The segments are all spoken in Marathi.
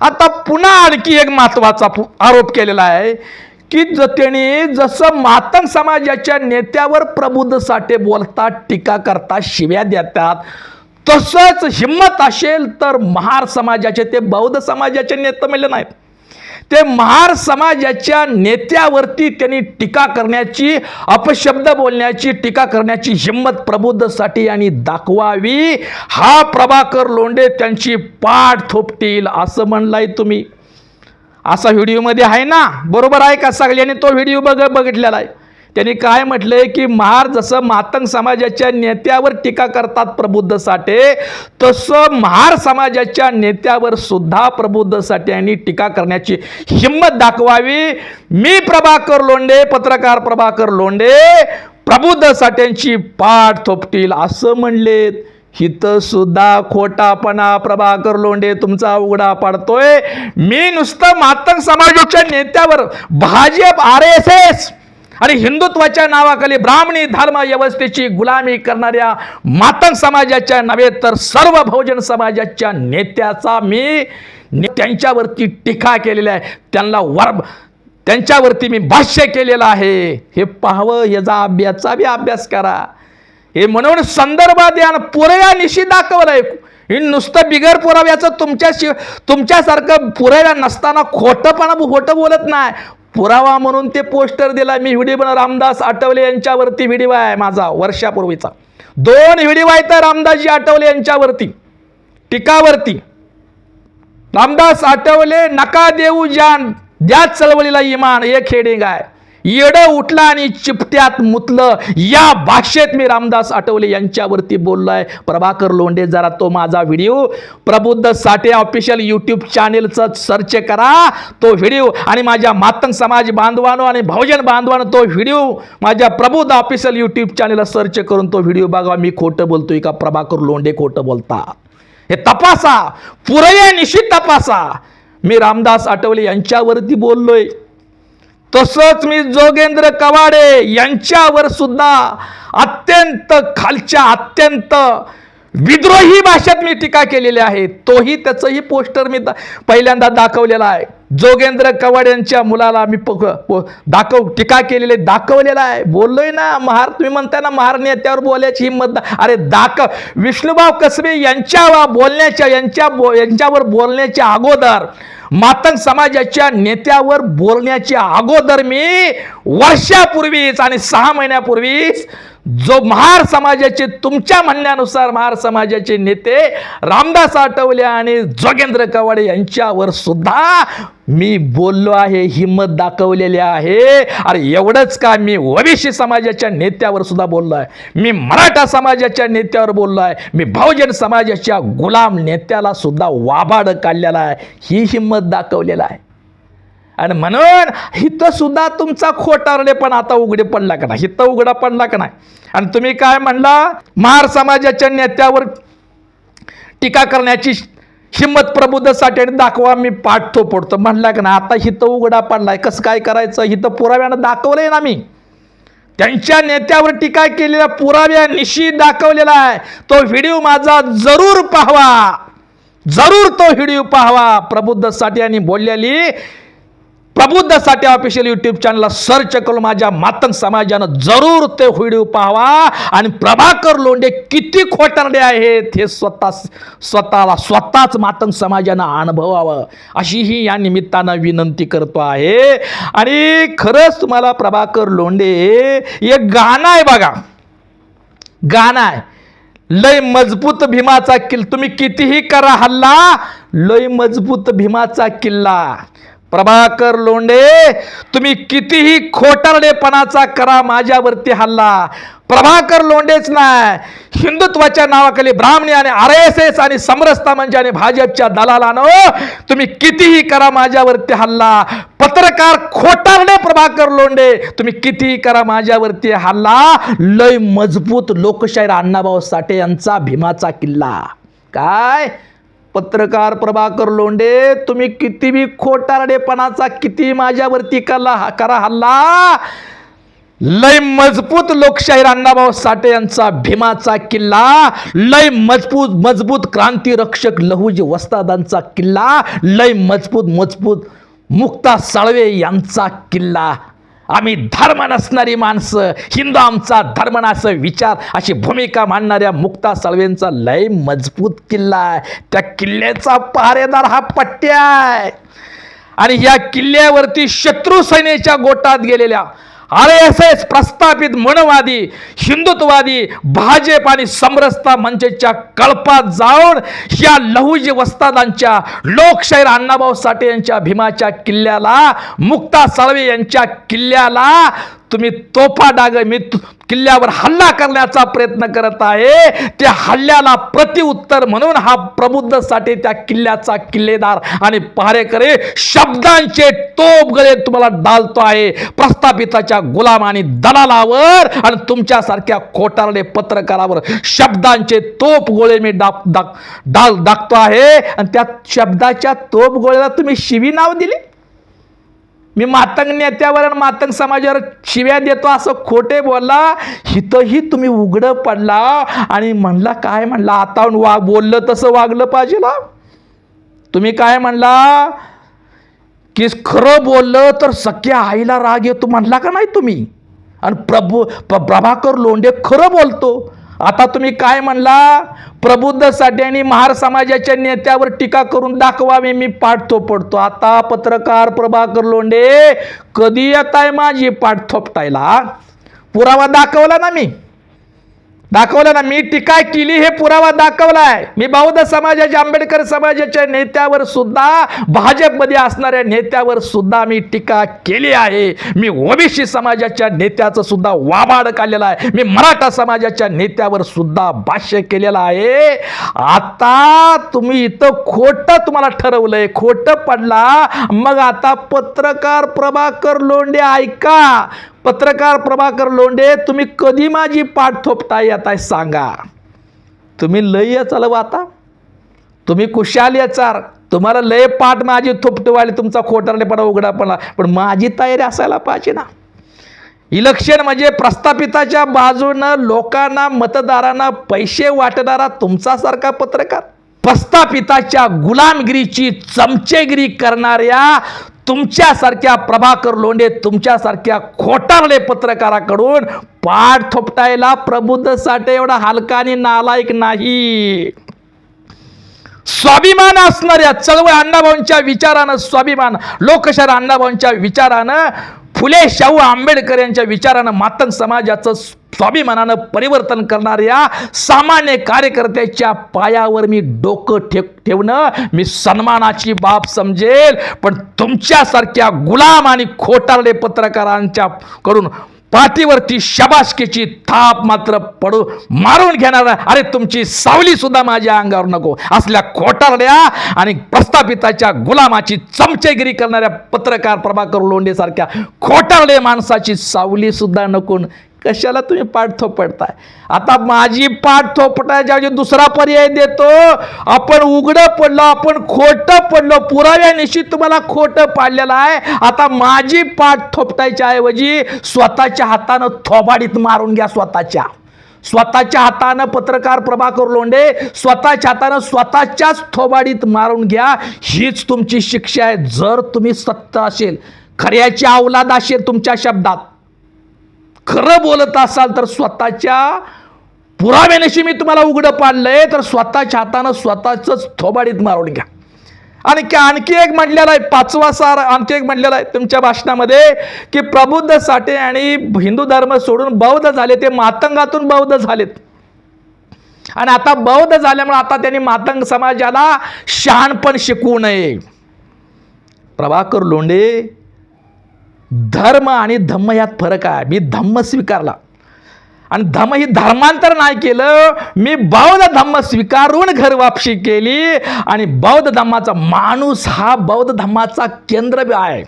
आता पुन्हा आणखी एक महत्त्वाचा पु- आरोप केलेला आहे की ज त्याने जसं मातंग समाजाच्या नेत्यावर प्रबुद्ध साठे बोलतात टीका करतात शिव्या देतात तसंच हिंमत असेल तर महार समाजाचे ते बौद्ध समाजाचे नेते मिळले नाहीत. ते महार समाजाच्या नेत्यावरती त्यांनी टीका करण्याची अपशब्द बोलण्याची टीका करण्याची हिंमत प्रबुद्धसाठी आणि दाखवावी. हा प्रभाकर लोंढे त्यांची पाठ थोपतील असं म्हणलाय तुम्ही. असा व्हिडिओमध्ये आहे ना? बरोबर आहे का सगळ्यांनी तो व्हिडिओ बघ बघितलेला आहे? त्यांनी काय म्हटलंय की महार जसं मातंग समाजाच्या नेत्यावर टीका करतात प्रबुद्ध साठे तसं महार समाजाच्या नेत्यावर सुद्धा प्रबुद्ध साठे यांनी टीका करण्याची हिंमत दाखवावी. मी प्रभाकर लोंढे पत्रकार प्रभाकर लोंढे प्रबुद्ध साठ्यांची पाठ थोपटील असं म्हणलेत. हिथं सुद्धा खोटापणा प्रभाकर लोंढे तुमचा उघडा पाडतोय. मी नुसतं मातंग समाजाच्या नेत्यावर भाजप आर एस एस आणि हिंदुत्वाच्या नावाखाली ब्राह्मणी धर्म व्यवस्थेची गुलामी करणाऱ्या मातंग समाजाच्या नव्हे तर सर्व बहुजन समाजाच्या नेत्याचा मी ने- त्यांच्यावरती टीका केलेली आहे. त्यांना वर त्यांच्यावरती मी भाष्य केलेलं आहे. हे पाहावं याचा अभ्यासचा बी अभ्यास करा. हे म्हणून संदर्भ द्या पुरया पुराव्या निशी दाखवलंय हे नुसतं बिगर पुराव्याचं तुमच्याशी तुमच्यासारखं पुराव्या नसताना खोटंपणा खोटं बोलत नाही. पुरावा म्हणून ते पोस्टर दिला. मी व्हिडिओ बनव रामदास आठवले यांच्यावरती व्हिडिओ आहे माझा वर्षापूर्वीचा. दोन व्हिडिओ आहेत रामदासजी आठवले यांच्यावरती. टीकावरती. रामदास आठवले नका देऊ जान. द्या चळवळीला इमान. एक हेडिंग आहे. येड उठला आणि चिपट्यात मुतलं. या भाषेत मी रामदास आठवले यांच्यावरती बोललोय. प्रभाकर लोंढे जरा तो माझा video. Prabuddh Sathe official YouTube चॅनेलचं search करा. तो व्हिडिओ आणि माझ्या मातंग समाज बांधवानो आणि भाऊजन बांधवानो तो व्हिडिओ माझ्या प्रबुद्ध ऑफिशियल यूट्यूब चॅनेलला सर्च करून तो व्हिडिओ बघा. मी खोटं बोलतोय का? प्रभाकर लोंढे खोटं बोलतात हे तपासा. पुरया निश्चित तपासा. मी रामदास आठवले यांच्यावरती बोललोय. तसंच मी जोगेंद्र कवाडे यांच्यावर सुद्धा अत्यंत खालच्या अत्यंत विद्रोही भाषेत मी टीका केलेली आहे. तोही त्याचंही पोस्टर मी दा- पहिल्यांदा दाखवलेला आहे. जोगेंद्र कवाड यांच्या मुलाला मी प- दाखव टीका केलेली आहे, दाखवलेला आहे. बोललोय ना महार तुम्ही म्हणताय ना महार नेत्यावर बोलायची हिंमत अरे दाखव. विष्णुभाऊ कसबे यांच्या बोलण्याच्या यांच्या बो- यांच्यावर बोलण्याच्या अगोदर मातंग समाजाच्या नेत्यावर बोलण्याच्या अगोदर मी वर्षापूर्वीच आणि सहा महिन्यापूर्वीच जो महार समाजाचे तुमच्या म्हणण्यानुसार महार समाजाचे नेते रामदास आठवले आणि जोगेंद्र कवाडे यांच्यावर सुद्धा मी बोललो आहे हिंमत दाखवलेली आहे. अरे एवढंच का? मी ओबीसी समाजाच्या नेत्यावर सुद्धा बोललो आहे. मी मराठा समाजाच्या नेत्यावर बोललो आहे. मी बहुजन समाजाच्या गुलाम नेत्याला सुद्धा वाभाड काढलेला आहे. ही हिंमत दाखवलेला आहे. आणि म्हणून हिथं सुद्धा तुमचा खोटारले पण आता उघडे पडला का नाही? हिथं उघडा पडला का नाही? आणि तुम्ही काय म्हणला? महार समाजाच्या नेत्यावर टीका करण्याची हिंमत प्रबुद्धसाठी दाखवा मी पाठ थोपडतो म्हणला की नाही आता हिथं उघडा पडलाय. कसं काय करायचं? हिथं पुराव्यानं दाखवलंय ना मी. त्यांच्या नेत्यावर टीका केलेल्या पुराव्या निशी दाखवलेला आहे. तो व्हिडिओ माझा जरूर पाहावा. जरूर तो व्हिडिओ पाहावा. प्रबुद्धसाठी आणि बोललेली प्रबुद्धसाठी ऑफिशियल यूट्यूब चॅनलला सर्च करून माझ्या मातंग समाजानं जरूर ते व्हिडिओ पाहावा. आणि प्रभाकर लोंढे किती खोटारडे आहेत हे स्वतः स्वतःला स्वतःच मातंग समाजानं अनुभवावं. अशी ही या निमित्तानं विनंती करतो आहे. आणि खरंच तुम्हाला प्रभाकर लोंढे एक गाणं आहे बघा. गाणं आहे. लय मजबूत भीमाचा किल्ला. तुम्ही कितीही करा हल्ला लय मजबूत भीमाचा किल्ला. प्रभाकर लोंडे तुम्ही कितीही खोटारडेपणाचा करा माझ्यावरती हल्ला. प्रभाकर लोंडेच नाही. हिंदुत्वाच्या नावाखाली ब्राह्मणी आणि आर एस एस आणि समरसता म्हणजे आणि भाजपच्या दलालानं तुम्ही कितीही करा माझ्यावरती हल्ला. पत्रकार खोटारडे प्रभाकर लोंडे तुम्ही कितीही करा माझ्यावरती हल्ला. लय मजबूत लोकशाहीर अण्णाभाऊ साठे यांचा भीमाचा किल्ला. काय? पत्रकार प्रभाकर लोंडे तुम्ही किती बी खोटारडेपणाचा किती माझ्यावरती कला करा हल्ला. लय मजबूत लोकशाहीर अण्णाभाऊ साठे यांचा भीमाचा किल्ला लय मजबूत मजबूत क्रांती रक्षक लहुजी वस्तादांचा किल्ला लय मजबूत मजबूत मुक्ता साळवे यांचा किल्ला. आम्ही धर्म नसणारी माणसं हिंदू आमचा धर्म नसं विचार अशी भूमिका मांडणाऱ्या मुक्ता साळवेंचा लय मजबूत किल्ला आहे. त्या किल्ल्याचा पहारेदार हा पट्ट्या आहे. आणि या किल्ल्यावरती शत्रू सैन्याच्या गोटात गेलेल्या आर एस एस प्रस्थापित मनवादी हिंदुत्ववादी भाजप आणि समरसता मंचच्या कळपात जाऊन या लहुजी वस्तादांच्या लोकशाहीर अण्णाभाऊ साठे यांच्या भीमाच्या किल्ल्याला मुक्ता साळवे यांच्या किल्ल्याला तुम्ही तोफा डाग मी किल्ल्यावर हल्ला करण्याचा प्रयत्न करत आहे. त्या हल्ल्याला प्रतिउत्तर म्हणून हा प्रबुद्धसाठी त्या किल्ल्याचा किल्लेदार आणि पहारेकरे शब्दांचे तोप गळे तुम्हाला डालतो आहे. प्रस्थापिताच्या गुलाम आणि दलालावर आणि तुमच्यासारख्या खोटारडे पत्रकारावर शब्दांचे तोप गोळे मी डाक डाक डाल दाखतो आहे. आणि त्या शब्दाच्या तोप गोळ्याला तुम्ही शिवी नाव दिली? मी मातंग नेत्यावर आणि मातंग समाजावर शिव्या देतो असं खोटे बोलला. हितही तुम्ही उघडं पडला आणि म्हणला काय म्हणला? आता वा बोललं तसं वागलं पाहिजे ना. तुम्ही काय म्हणला? की खरं बोललं तर सख्या आईला राग येतो म्हणला का नाही तुम्ही? आणि प्रभू प्र प्रभाकर लोंढे खरं बोलतो. आता तुम्ही काय म्हणला? प्रबुद्ध आणि महार समाजाच्या नेत्यावर टीका करून दाखवावे मी पाठ थोपडतो आता पत्रकार प्रभाकर लोंढे कधी येत आहे माझी पाठ थोपटायला पुरावा दाखवला ना मी. दाखवलं ना मी टीका केली हे पुरावा दाखवलाय. मी बौद्ध समाजाच्या आंबेडकर समाजाच्या नेत्यावर सुद्धा भाजपमध्ये असणाऱ्या नेत्यावर सुद्धा मी टीका केली आहे. मी ओबीसी समाजाच्या नेत्याचं सुद्धा वाबाड काढलेला आहे. मी मराठा समाजाच्या नेत्यावर सुद्धा भाष्य केलेलं आहे. आता तुम्ही इथं खोटं तुम्हाला ठरवलंय खोटं पडला. मग आता पत्रकार प्रभाकर लोंडे ऐका. पत्रकार प्रभाकर लोंढे तुम्ही कधी माझी पाठ थोपता येताय सांगा. तुम्ही लय चालव आता? तुम्ही कुशाल याचार तुम्हाला लय पाठ माझी थोपटवाली तुमचा खोटारलेपणा उघडापणा. पण माझी तयारी असायला पाहिजे ना. इलेक्शन म्हणजे प्रस्थापिताच्या बाजूनं लोकांना मतदारांना पैसे वाटणारा तुमच्यासारखा पत्रकार. प्रस्थापिताच्या गुलामगिरीची चमचेगिरी करणाऱ्या तुमच्यासारख्या प्रभाकर लोंढे तुमच्यासारख्या खोटारडे पत्रकाराकडून पाठ थोपटायला प्रबुद्ध साठे एवढा हलका आणि नालायक नाही. स्वाभिमान असणाऱ्या चळवळ अण्णाभाऊंच्या विचारानं स्वाभिमान लोकशाहीर अण्णाभाऊंच्या विचारानं फुले शाहू आंबेडकर यांच्या विचारानं मातंग समाजाचं स्वाभिमानानं परिवर्तन करणाऱ्या सामान्य कार्यकर्त्याच्या पायावर मी डोकं ठेव ठेवणं मी सन्मानाची बाब समजेल. पण तुमच्यासारख्या गुलाम आणि खोटारडे पत्रकारांच्या कडून पाठीवरती शबासकीची थाप मात्र पडू मारून घेणार अरे तुमची सावली सुद्धा माझ्या अंगावर नको. असल्या खोटारड्या आणि प्रस्थापिताच्या गुलामाची चमचेगिरी करणाऱ्या पत्रकार प्रभाकर लोंडेसारख्या खोटारडे माणसाची सावली सुद्धा नको कशाला तुम्ही पाठ थोपटताय आता माझी पाठ थोपटायच्या ऐवजी दुसरा पर्याय देतो. आपण उघडं पडलो आपण खोटं पडलो. पुराव्यानिशी तुम्हाला खोटं पाडलेलं आहे. आता माझी पाठ थोपटायच्या ऐवजी स्वतःच्या हातानं थोबाडीत मारून घ्या स्वतःच्या. स्वतःच्या हातानं पत्रकार प्रभाकर लोंडे स्वतःच्या हातानं स्वतःच्याच थोबाडीत मारून घ्या. हीच तुमची शिक्षा आहे. जर तुम्ही सत्य असेल खऱ्याची अवलाद असेल तुमच्या शब्दात खरं बोलत असाल तर स्वतःच्या पुराव्यानिशी मी तुम्हाला उघडं पाडलंय तर स्वतःच्या हातानं स्वतःच थोबाडीत मारून घ्या. आणि की आणखी एक म्हटलेलं आहे पाचवा सार आणखी एक म्हणलेला आहे तुमच्या भाषणामध्ये की प्रबुद्ध साठे आणि हिंदू धर्म सोडून बौद्ध झाले ते मातंगातून बौद्ध झालेत. आणि आता बौद्ध झाल्यामुळे आता त्यांनी मातंग समाजाला शहाणपण शिकवू नये. प्रभाकर लोंढे धर्म आणि धम्म यात फरक आहे. मी धम्म स्वीकारला. आणि धम्म ही धर्मांतर नाही केलं मी बौद्ध धम्म स्वीकारून घर वापशी केली आणि बौद्ध धम्माचा माणूस हा बौद्ध धम्माचा केंद्र आहे.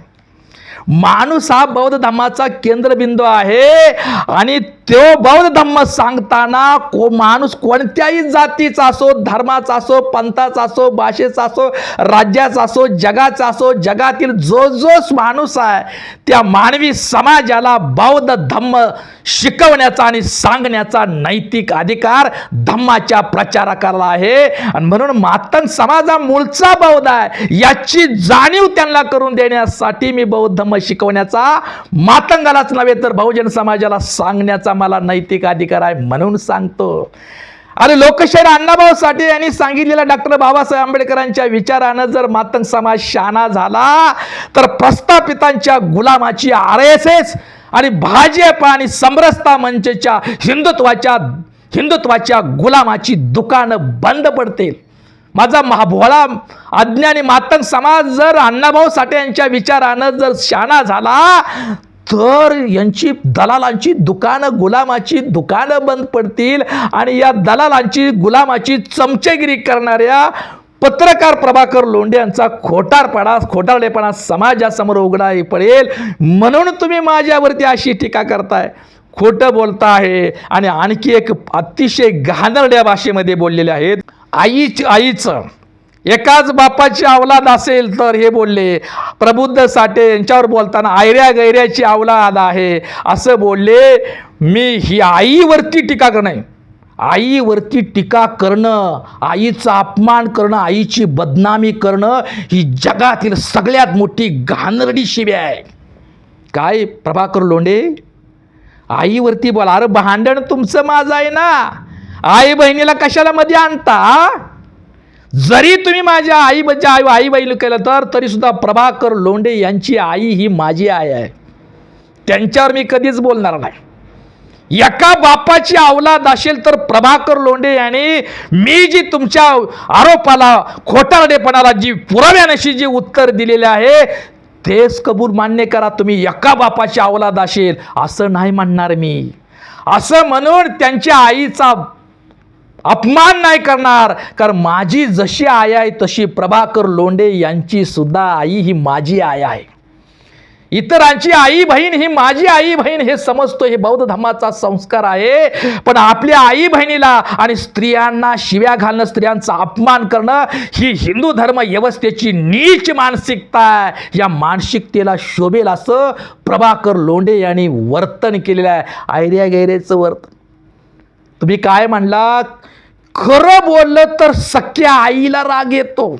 माणूस हा बौद्ध धर्माचा केंद्रबिंदू आहे. आणि तो बौद्ध धम्म सांगताना को माणूस कोणत्याही जातीचा असो धर्माचा असो पंथाचा असो भाषेचा असो राज्याचा असो जगाचा असो जगातील जो जो माणूस आहे त्या मानवी समाजाला बौद्ध धम्म शिकवण्याचा आणि सांगण्याचा नैतिक अधिकार धम्माच्या प्रचारकाला आहे. आणि म्हणून मातंग समाज हा मूळचा बौद्ध आहे. याची जाणीव त्यांना करून देण्यासाठी मी बौद्ध धम्म शिकवण्याचा मातंगालाच नव्हे तर बहुजन समाजाला सांगण्याचा मला नैतिक अधिकार आहे म्हणून सांगतो. आणि लोकशाहीर अण्णाभाऊ साठे यांनी सांगितलेल्या डॉक्टर बाबासाहेब आंबेडकरांच्या विचारानं जर मातंग समाज शाना झाला तर प्रस्थापितांच्या गुलामाची आर एस एस आणि भाजप आणि समरसता मंचच्या हिंदुत्वाच्या हिंदुत्वाच्या गुलामाची दुकानं बंद पडतील. माझा महाभोळा अज्ञानी मातंग समाज जर अण्णाभाऊ साठे यांच्या विचारानं जर शाणा झाला तर यांची दलालांची दुकानं गुलामाची दुकानं बंद पडतील आणि या दलालांची गुलामाची चमचेगिरी करणाऱ्या पत्रकार प्रभाकर लोंढे यांचा खोटारपणा खोटारडेपणा समाजासमोर उघडा पडेल. म्हणून तुम्ही माझ्यावरती अशी टीका करताय. खोटं बोलता आहे आणि आणखी एक अतिशय घाणरड्या भाषेमध्ये बोललेले आहेत. आईच आईचं. एकाच बापाची अवलाद असेल तर हे बोलले प्रबुद्ध साठे यांच्यावर बोलताना आयऱ्या गैऱ्याची अवलाद आहे. असं बोलले मी ही आईवरती टीका करणं आईवरती टीका करणं आईचा अपमान करणं आईची बदनामी करणं ही जगातील सगळ्यात मोठी घाणरडी शिबी आहे. काय प्रभाकर लोंडे? आईवरती बोला अरे भांडण तुमचं माझं आहे ना. आई बहिणीला कशाला मध्ये आणता जरी तुम्ही माझ्या आई बच्चा आई आई बहिणी केलं तर तरी सुद्धा प्रभाकर लोंढे यांची आई ही माझी आई आहे. त्यांच्यावर मी कधीच बोलणार नाही. एका बापाची अवलाद असेल तर प्रभाकर लोंढे यांनी मी जी तुमच्या आरोपाला खोटारडेपणाला जी पुराव्यानशी जी उत्तर दिलेले आहे तेच कबूल मान्य करा. तुम्ही एका बापाची अवलाद असेल असं नाही म्हणणार मी. असं म्हणून त्यांच्या आईचा अपमान नाही करणार. कारण माझी जशी आई आहे तशी प्रभाकर लोंढे यांची सुद्धा आई ही माझी आई आहे. इतरांची आई बहीण ही माझी आई बहीण हे समजतो हे बौद्ध धर्माचा संस्कार आहे. पण आपल्या आई बहिणीला आणि स्त्रियांना शिव्या घालणं स्त्रियांचा अपमान करणं ही हिंदू धर्म व्यवस्थेची नीच मानसिकता आहे. या मानसिकतेला शोभेल असं प्रभाकर लोंढे यांनी वर्तन केलेलं आहे. आयऱ्या गैरेचं वर्तन तुम्ही काय म्हणला खरं बोललं तर सख्या आईला राग येतो.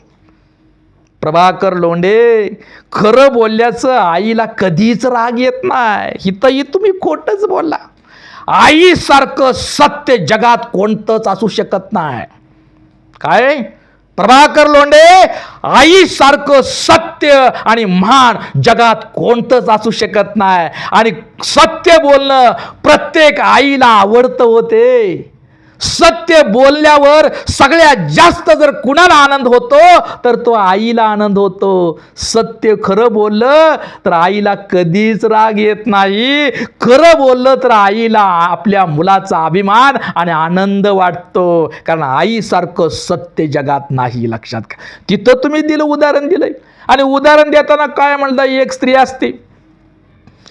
प्रभाकर लोंढे खरं बोलल्याचं आईला कधीच राग येत नाही. हिथंही तुम्ही खोटंच बोलला. आईसारखं सत्य जगात कोणतंच असू शकत नाही. काय? प्रभाकर लोंढे आईसारखं सत्य आणि मान जगात कोणतंच असू शकत नाही. आणि सत्य बोलणं प्रत्येक आईला आवडतं होते. सत्य बोलल्यावर सगळ्यात जास्त जर कुणाला आनंद होतो तर तो आईला आनंद होतो. सत्य खरं बोललं तर आईला कधीच राग येत नाही. खरं बोललं तर आईला आपल्या मुलाचा अभिमान आणि आनंद वाटतो. कारण आईसारखं सत्य जगात नाही लक्षात घ्या. तिथं तुम्ही दिलं उदाहरण दिलंय. आणि उदाहरण देताना काय म्हणता एक स्त्री असते.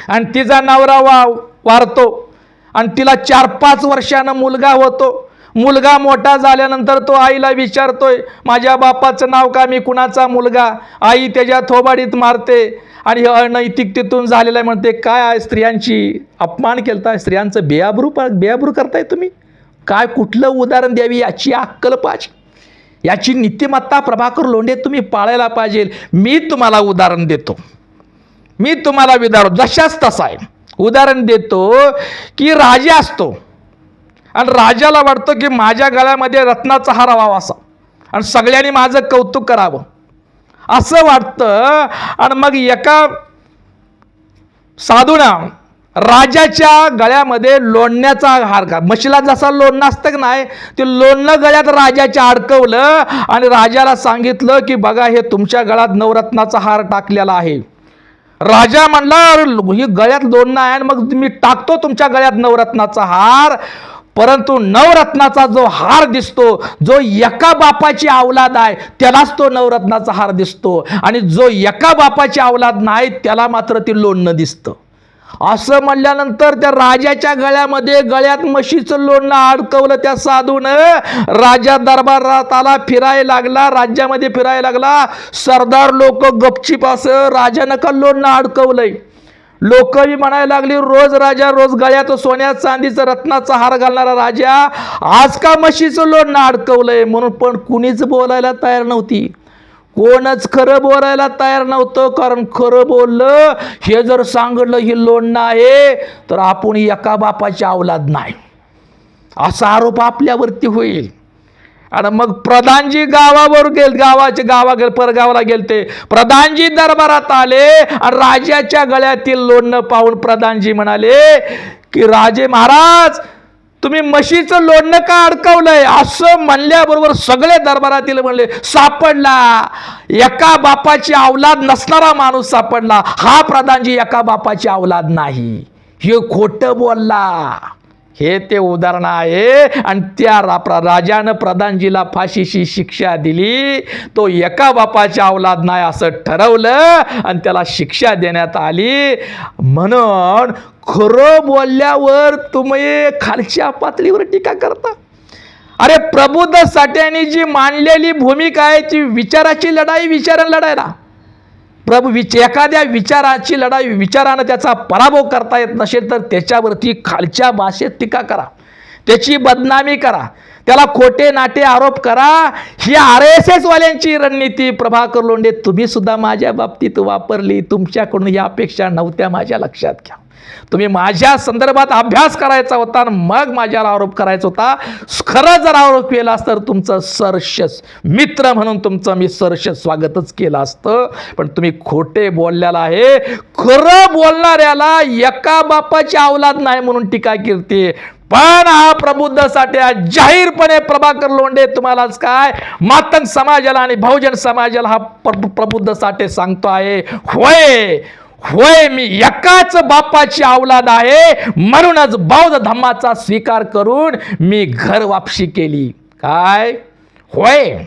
आणि तिचा नवरा वा वारतो. आणि तिला चार पाच वर्षानं मुलगा होतो. मुलगा मोठा झाल्यानंतर तो आईला विचारतोय माझ्या बापाचं नाव का मी कुणाचा मुलगा? आई त्याच्या थोबाडीत मारते. आणि हे अनैतिकतेतून झालेलं आहे. म्हणते काय आहे स्त्रियांची अपमान केलता स्त्रियांचं बेआबरू प करताय तुम्ही? काय कुठलं उदाहरण द्यावी याची अक्कल पाहिजे याची नीतिमत्ता प्रभाकर लोंढे तुम्ही पाळायला पाहिजे. मी तुम्हाला उदाहरण देतो. मी तुम्हाला विधार जशाच तसा आहे. उदाहरण देतो की राजा असतो. आणि राजाला वाटतं की माझ्या गळ्यामध्ये रत्नाचा हार व्हावा असा आणि सगळ्यांनी माझं कौतुक करावं. असं वाटतं. आणि मग एका साधूना राजाच्या गळ्यामध्ये लोणण्याचा हार का? म्हशीला जसा लोणणं असतं की नाही ते लोणणं गळ्यात राजाच्या अडकवलं आणि राजाला सांगितलं की बघा हे तुमच्या गळ्यात नवरत्नाचा हार टाकलेला आहे. राजा म्हणला ही गळ्यात लोणणं आहे आणि मग मी टाकतो तुमच्या गळ्यात नवरत्नाचा हार. परंतु नवरत्नाचा जो हार दिसतो जो एका बापाची अवलाद आहे त्यालाच तो नवरत्नाचा हार दिसतो. आणि जो एका बापाची अवलाद नाही त्याला मात्र ती लोणणं दिसतं. असं म्हणल्यानंतर त्या राजाच्या गळ्यामध्ये गळ्यात म्हशीचं लोणनं अडकवलं त्या साधून. राजा दरबारात आला फिरायला लागला राज्यामध्ये फिरायला लागला. सरदार लोक गपचीप असं राजानं का लोणनं अडकवलंय? लोक बी म्हणायला लागली रोज राजा रोज गळ्यात सोन्या चांदीचं रत्नाचा हार घालणारा राजा आज का म्हशीचं लोणनं अडकवलंय? म्हणून पण कुणीच बोलायला तयार नव्हती. कोणच खरं बोलायला तयार नव्हतं कारण खरं बोललं हे जर सांगितलं ही लोण आहे तर आपण एका बापाची अवलाद नाही. असा आरोप आपल्यावरती होईल. आणि मग प्रधानजी गावावर गेल गावाचे गावा गेल परगावाला गेलते. प्रधानजी दरबारात आले आणि राजाच्या गळ्यातील लोणणं पाहून प्रधानजी म्हणाले की राजे महाराज तुम्ही म्हशीचं लोणणं का अडकवलंय? असं म्हणल्याबरोबर सगळे दरबारातील म्हणले सापडला. एका बापाची अवलाद नसणारा माणूस सापडला. हा प्रधानजी एका बापाची अवलाद नाही. हे खोटं बोलला. हे ते उदाहरण आहे. आणि त्या रा राजानं प्रधानजीला फाशीची शिक्षा दिली. तो एका बापाच्या अवलाद नाही असं ठरवलं आणि त्याला शिक्षा देण्यात आली. म्हणून खरं बोलल्यावर तुम्ही खालच्या पातळीवर टीका करता. अरे प्रबुद्ध साठ्याने जी मांडलेली भूमिका आहे ती विचाराची लढाई विचारानं लढायला. प्रभू विच एखाद्या विचाराची लढाई विचारानं त्याचा पराभव करता येत नसेल तर त्याच्यावरती खालच्या भाषेत टीका करा. त्याची बदनामी करा. त्याला खोटे नाटे आरोप करा. ही आर एस एसवाल्यांची रणनीती. प्रभाकर लोंढे तुम्ही सुद्धा माझ्या बाबतीत वापरली. तुमच्याकडून या अपेक्षा नव्हत्या माझ्या लक्षात घ्या. तुम्ही माझ्या संदर्भात अभ्यास करायचा होता आणि मग माझ्यावर आरोप करायचा होता. खरं जर आरोप केला असतं तर तुमचं सरशस मित्र म्हणून तुमचं मी सरशस स्वागतच केलं असतं. पण तुम्ही खोटे बोललेला आहे. खरं बोलणाऱ्याला एका बापाची अवलाद नाही म्हणून टीका करते पण हा प्रबुद्धसाठी आज जाहीरपणे प्रभाकर लोंढे तुम्हालाच काय? मातंग समाजाला आणि बहुजन समाजाला हा प्र- प्रबुद्ध साठे सांगतो आहे. होय! होय मी एकाच बापाची अवलाद आहे. म्हणूनच बौद्ध धम्माचा स्वीकार करून मी घर वापशी केली. काय? होय.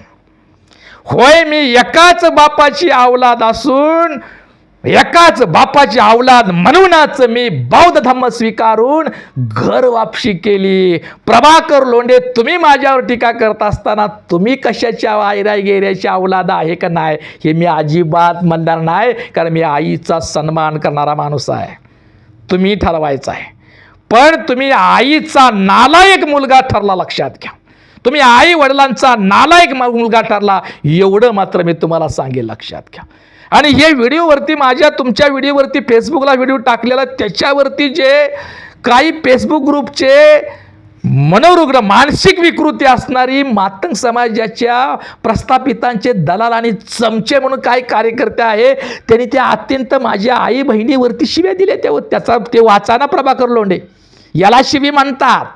होय मी एकाच बापाची अवलाद असून एकाच बापाची अवलाद म्हणूनच मी बौद्ध धम्म स्वीकारून घर वापशी केली. प्रभाकर लोंढे तुम्ही माझ्यावर टीका करत असताना तुम्ही कशाच्या आयऱ्या गेऱ्याची अवलाद आहे का नाही? हे मी अजिबात म्हणणार नाही कारण मी आईचा सन्मान करणारा माणूस आहे. तुम्ही ठरवायचं आहे. पण तुम्ही आईचा नालायक मुलगा ठरला लक्षात घ्या. तुम्ही आई वडिलांचा नालायक मुलगा ठरला एवढं मात्र मी तुम्हाला सांगेल लक्षात घ्या. आणि हे व्हिडिओवरती माझ्या तुमच्या व्हिडिओवरती फेसबुकला व्हिडिओ टाकलेला त्याच्यावरती जे काही फेसबुक ग्रुपचे मनोरुग्ण मानसिक विकृती असणारी मातंग समाजाच्या प्रस्थापितांचे दलाल आणि चमचे म्हणून काही कार्यकर्ते आहे त्यांनी त्या अत्यंत माझ्या आई बहिणीवरती शिव्या दिल्या. त्या त्याचा ते वाचाना प्रभाकर लोंढे. याला शिवी म्हणतात.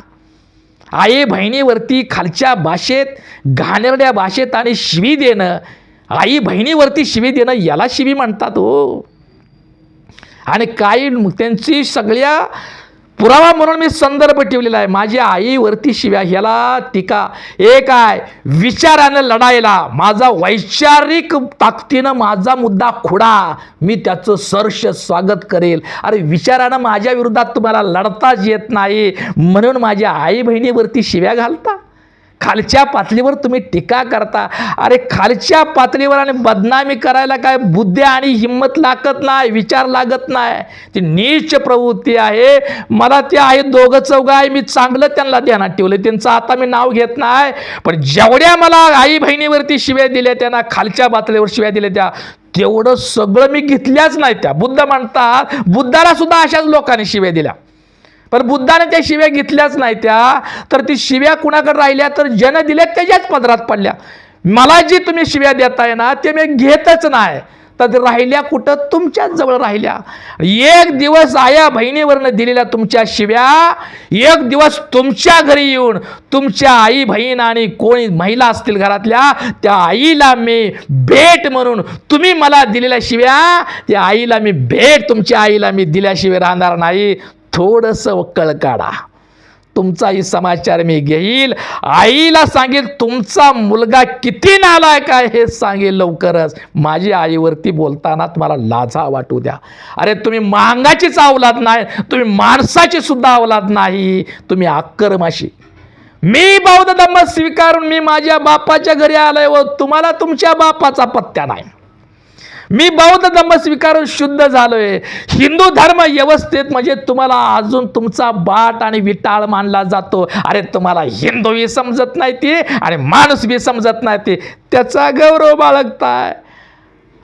आई बहिणीवरती खालच्या भाषेत घाणेरड्या भाषेत आणि शिवी देणं आई बहिणीवरती शिवी देणं याला शिवी म्हणतात हो. आणि काही त्यांची सगळ्या पुरावा म्हणून मी संदर्भ ठेवलेला आहे. माझ्या आईवरती शिव्या ह्याला टीका. एक आहे विचारानं लढायला. माझा वैचारिक ताकदीनं माझा मुद्दा खुडा. मी त्याचं सर्ष स्वागत करेल. अरे विचारानं माझ्या विरोधात तुम्हाला लढताच येत नाही. म्हणून माझ्या आई बहिणीवरती शिव्या घालता. खालच्या पातळीवर तुम्ही टीका करता. अरे खालच्या पातळीवर आणि बदनामी करायला काय बुद्धी आणि हिंमत लागत नाही विचार लागत नाही. ती नीच प्रवृत्ती आहे. मला ते आहे दोघं चौघं आहे मी चांगलं त्यांना ध्यानात ठेवलं त्यांचं आता मी नाव घेत नाही पण जेवढ्या मला आई बहिणीवरती शिव्या दिल्या त्यांना खालच्या पातळीवर शिव्या दिल्या त्या तेवढं सगळं मी घेतल्याच नाही त्या. बुद्ध म्हणतात बुद्धाला सुद्धा अशाच लोकांनी शिव्या दिल्या. पण बुद्धाने त्या शिव्या घेतल्याच नाही त्या. तर ती शिव्या कुणाकडे राहिल्या? तर जन दिल्या त्याच्याच पदरात पडल्या. मला जी तुम्ही शिव्या देताय ना ते मी घेतच नाही. तर राहिल्या कुठं? तुमच्याच जवळ राहिल्या. एक दिवस आया बहिणीवरनं दिलेल्या तुमच्या शिव्या एक दिवस तुमच्या घरी येऊन तुमच्या आई बहीण आणि कोणी महिला असतील घरातल्या त्या आईला मी भेट म्हणून तुम्ही मला दिलेल्या शिव्या त्या आईला मी भेट तुमच्या आईला मी दिल्याशिवाय राहणार नाही. थोडंसं कळ काढा. तुमचाही समाचार मी घेईल. आईला सांगेल तुमचा मुलगा किती नालायक आहे हे सांगेल लवकरच. माझी आईवरती बोलताना तुम्हाला लाजा वाटू द्या. अरे तुम्ही मांगाचीच अवलाद नाही तुम्ही माणसाची सुद्धा अवलाद नाही तुम्ही आक्रमाशी. मी बौद्ध धम्म स्वीकारून मी माझ्या बापाच्या घरी आलोय व तुम्हाला तुमच्या बापाचा पत्त्या नाही. मी बौद्ध धर्म स्वीकारून शुद्ध झालोय. हिंदू धर्म व्यवस्थेत म्हणजे तुम्हाला अजून तुमचा बाट आणि विटाळ मानला जातो. अरे तुम्हाला हिंदूही समजत नाही ते आणि माणूस बी समजत नाही ते. त्याचा गौरव बाळगताय.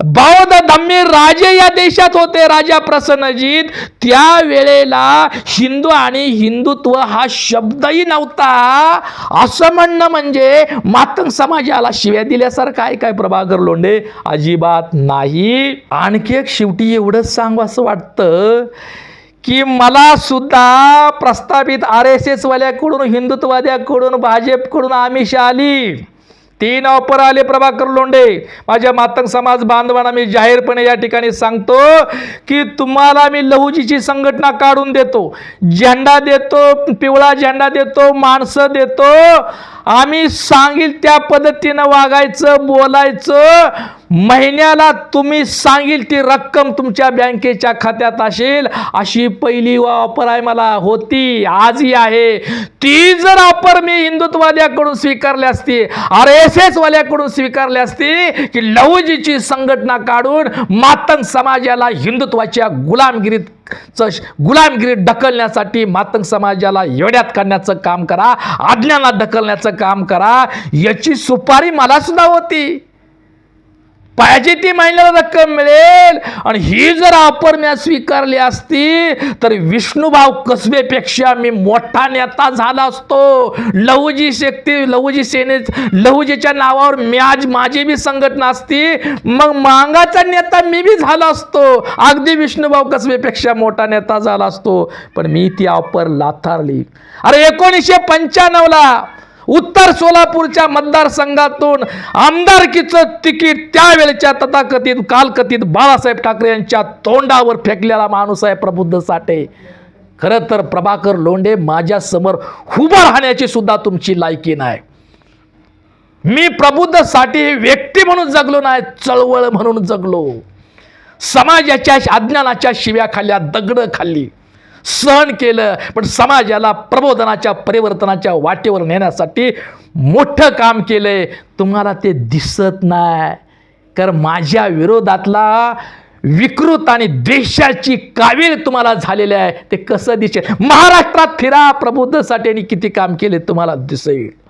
बौद्ध धम्मी राजे या देशात होते. राजा प्रसन्नजीत त्या वेळेला हिंदू आणि हिंदुत्व हा शब्दही नव्हता. असं म्हणणं म्हणजे मातंग समाजाला शिव्या दिल्यासारखं आहे काय प्रभाकर लोंढे? अजिबात नाही. आणखी एक शेवटी एवढंच सांगू असं वाटतं की मला सुद्धा प्रस्तावित आर एस एसवाल्याकडून हिंदुत्ववाद्याकडून भाजपकडून आमिष आली. तीन ऑफर आले प्रभाकर लोंढे. माझ्या मातंग समाज बांधवांना मी जाहीरपणे या ठिकाणी सांगतो की तुम्हाला मी लहुजीची संघटना काढून देतो. झेंडा देतो पिवळा झेंडा देतो माणसं देतो. आम्ही सांगील त्या पद्धतीनं वागायचं बोलायचं. महिन्याला तुम्ही सांगील ती रक्कम तुमच्या बँकेच्या खात्यात असेल. अशी पहिली ऑफर आहे मला होती. आजही आहे. ती जर ऑफर मी हिंदुत्ववाद्याकडून स्वीकारली असती आर एस एस वाल्याकडून स्वीकारली असती की लवजीची संघटना काढून मातंग समाजाला हिंदुत्वाच्या गुलामगिरीत च गुलामगिरीत ढकलण्यासाठी मातंग समाजाला येड्यात काढण्याचं काम करा आज्ञाला ढकलण्याचं काम करा. याची सुपारी मला सुद्धा होती. पाहिजे ती महिन्याला रक्कम मिळेल. आणि ही जर ऑफर मी स्वीकारली असती तर विष्णुभाव कसबेपेक्षा मी मोठा नेता झाला असतो. लहुजी शक्ती लहुजी सेने लहुजीच्या नावावर मी आज माझी बी संघटना असती मग मांगाचा नेता मी बी झाला असतो. अगदी विष्णुभाव कसबेपेक्षा मोठा नेता झाला असतो. पण मी ती ऑफर लाथारली. अरे एकोणीसशे पंच्याण्णवला उत्तर सोलापूरच्या मतदारसंघातून आमदारकीचं तिकीट त्यावेळेच्या तथाकथित कालकथित बाळासाहेब ठाकरे यांच्या तोंडावर फेकलेला माणूस आहे प्रबुद्ध साठे. खरं तर प्रभाकर लोंढे माझ्यासमोर उभं राहण्याची सुद्धा तुमची लायकी नाही. मी प्रबुद्ध साठे व्यक्ती म्हणून जगलो नाही चळवळ म्हणून जगलो. समाजाच्या अज्ञानाच्या शिव्या खाल्ल्या दगडं खाल्ली. सहन केलं पण समाजाला प्रबोधनाच्या परिवर्तनाच्या वाटेवर नेण्यासाठी मोठं काम केलं आहे तुम्हाला ते दिसत नाही. कारण माझ्या विरोधातला विकृत आणि द्वेषाची कावीळ तुम्हाला झालेली आहे. ते कसं दिसेल? महाराष्ट्रात फिरा प्रबुद्धसाठी आणि किती काम केले तुम्हाला दिसेल?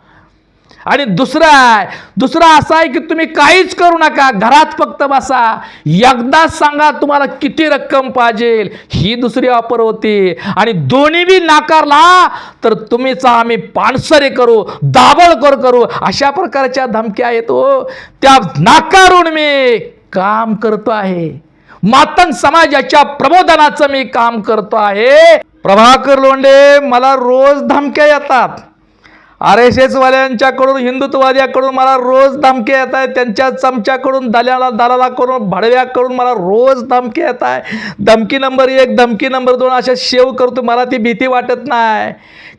आणि दुसरं आहे दुसरं असं आहे की तुम्ही काहीच करू नका घरात फक्त बसा. एकदा सांगा तुम्हाला किती रक्कम पाहिजे ही दुसरी ऑफर होती. आणि दोन्ही बी नाकारला तर तुम्हीचा आम्ही पानसरे करू दाबळकर करू अशा प्रकारच्या धमक्या आहेत हो. त्या नाकारून मी काम करतो आहे. मातंग समाजाच्या प्रबोधनाचं मी काम करतो आहे. प्रभाकर लोंडे मला रोज धमक्या येतात. आर एस एसवाल्यांच्याकडून हिंदुत्ववाद्याकडून मला रोज धमके येत आहेत. त्यांच्या चमच्याकडून दलाला करून भडव्याकडून मला रोज धमके येत आहे धमकी नंबर एक धमकी नंबर दोन अशा शेव करतो. मला ती भीती वाटत नाही.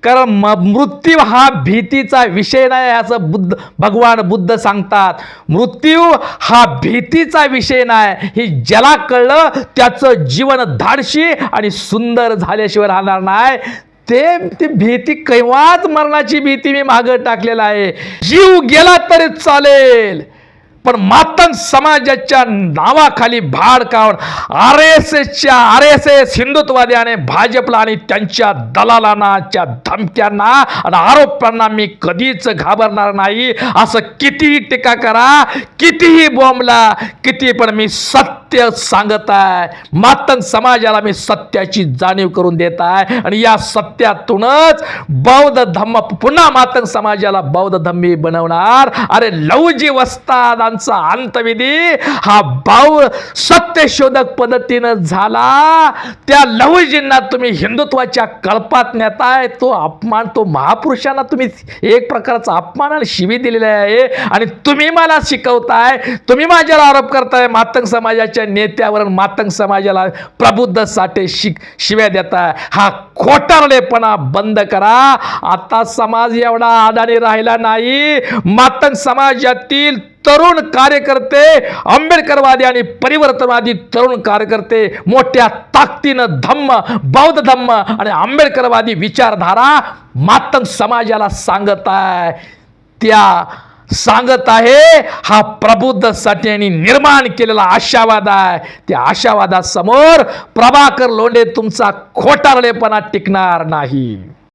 कारण म मृत्यू हा भीतीचा विषय नाही असं बुद्ध भगवान बुद्ध सांगतात. मृत्यू हा भीतीचा विषय नाही. हे ज्याला कळलं त्याचं जीवन धाडशी आणि सुंदर झाल्याशिवाय राहणार नाही. ते ती भीती केव्हाच मरणाची भीती मी मागं टाकलेला आहे. जीव गेला तरी चालेल. पण मातन समाजाच्या नावाखाली भाड काढून आर एस एसच्या आर एस एस हिंदुत्ववाद्याने भाजपला आणि त्यांच्या दलालांनाच्या धमक्यांना आणि आरोपांना मी कधीच घाबरणार नाही. असं कितीही टीका करा कितीही बोंबला किती पण मी सत्य सांगत आहे मातंग समाजाला मी सत्याची जाणीव करून देत आहे आणि या सत्यातूनच बौद्ध धम्म पुन्हा मातंग समाजाला बौद्ध धम्मी बनवणार. अरे लवजी वस्तादांचा अंतविधी हा भाऊ सत्यशोधक पद्धतीनं झाला. त्या लवजींना तुम्ही हिंदुत्वाच्या कळपात नेताय. तो अपमान तो महापुरुषांना तुम्ही एक प्रकारचा अपमान आणि शिवी दिलेला आहे. आणि तुम्ही मला शिकवताय. तुम्ही माझ्यावर आरोप करताय. मातंग समाजाच्या समाजाच्या नेत्यावर मातंग समाजाला प्रबुद्ध साठे शिक शिव्या देताय हा खोटारडेपणा बंद करा. आता समाज एवढा आदानी राहिला नाही. मातंग समाजातील तरुण कार्यकर्ते आंबेडकरवादी आणि परिवर्तनवादी तरुण कार्यकर्ते मोठ्या ताकदीनं धम्म बौद्ध धम्म आणि आंबेडकरवादी विचारधारा मातंग समाजाला सांगत आहे. त्या सांगत आहे हा प्रबुद्ध साठ्याने निर्माण केलेला आशावाद आहे. त्या आशावादासमोर प्रभाकर लोंढे तुमचा खोटारलेपणा टिकणार नाही.